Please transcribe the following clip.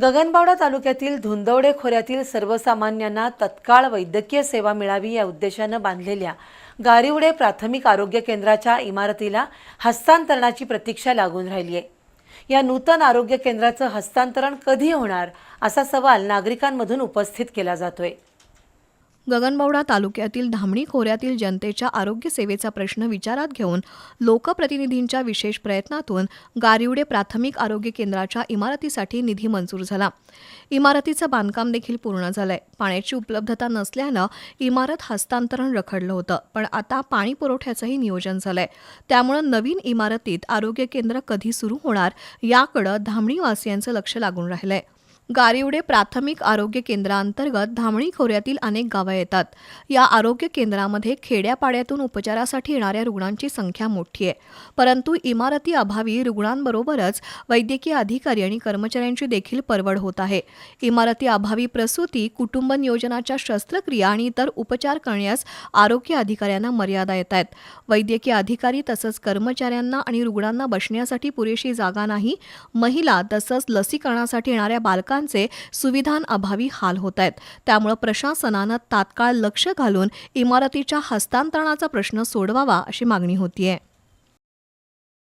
गगनबावडा तालुक्यातील धुंदवडे खोऱ्यातील सर्वसामान्यांना तत्काळ वैद्यकीय सेवा मिळावी या उद्देशानं बांधलेल्या गारिवडे प्राथमिक आरोग्य केंद्राच्या इमारतीला हस्तांतरणाची प्रतीक्षा लागून राहिली आहे. या नूतन आरोग्य केंद्राचं हस्तांतरण कधी होणार असा सवाल नागरिकांमधून उपस्थित केला जातोय. गगनबावडा तालुक्यातील धामणी खोऱ्यातील जनतेच्या आरोग्य सेवेचा प्रश्न विचारात घेऊन लोकप्रतिनिधींच्या विशेष प्रयत्नातून गारिवडे प्राथमिक आरोग्य केंद्राच्या इमारतीसाठी निधी मंजूर झाला. इमारतीचं बांधकाम देखील पूर्ण झालंय. पाण्याची उपलब्धता नसल्यानं इमारत हस्तांतरण रखडलं होतं पण आता पाणी पुरवठ्याचंही नियोजन झालंय. त्यामुळं नवीन इमारतीत आरोग्य केंद्र कधी सुरू होणार याकडं धामणीवासियांचं लक्ष लागून राहिलंय. गारिवडे प्राथमिक आरोग्य केंद्रांतर्गत धामणी खोऱ्यातील अनेक गावं येतात. या आरोग्य केंद्रामध्ये खेड्यापाड्यातून उपचारासाठी येणाऱ्या रुग्णांची संख्या मोठी आहे. परंतु इमारती अभावी रुग्णांबरोबरच वैद्यकीय अधिकारी आणि कर्मचाऱ्यांची देखील परवड होत आहे. इमारती अभावी प्रसूती कुटुंब नियोजनाच्या शस्त्रक्रिया आणि इतर उपचार करण्यास आरोग्य अधिकाऱ्यांना मर्यादा येत आहेत. वैद्यकीय अधिकारी तसंच कर्मचाऱ्यांना आणि रुग्णांना बसण्यासाठी पुरेशी जागा नाही. महिला तसंच लसीकरणासाठी येणाऱ्या बालकांना बालकांचे सुविधांअभावी हाल होत आहेत. त्यामुळे प्रशासनानं तात्काळ लक्ष घालून इमारतीच्या हस्तांतरणाचा प्रश्न सोडवावा अशी मागणी होतीये.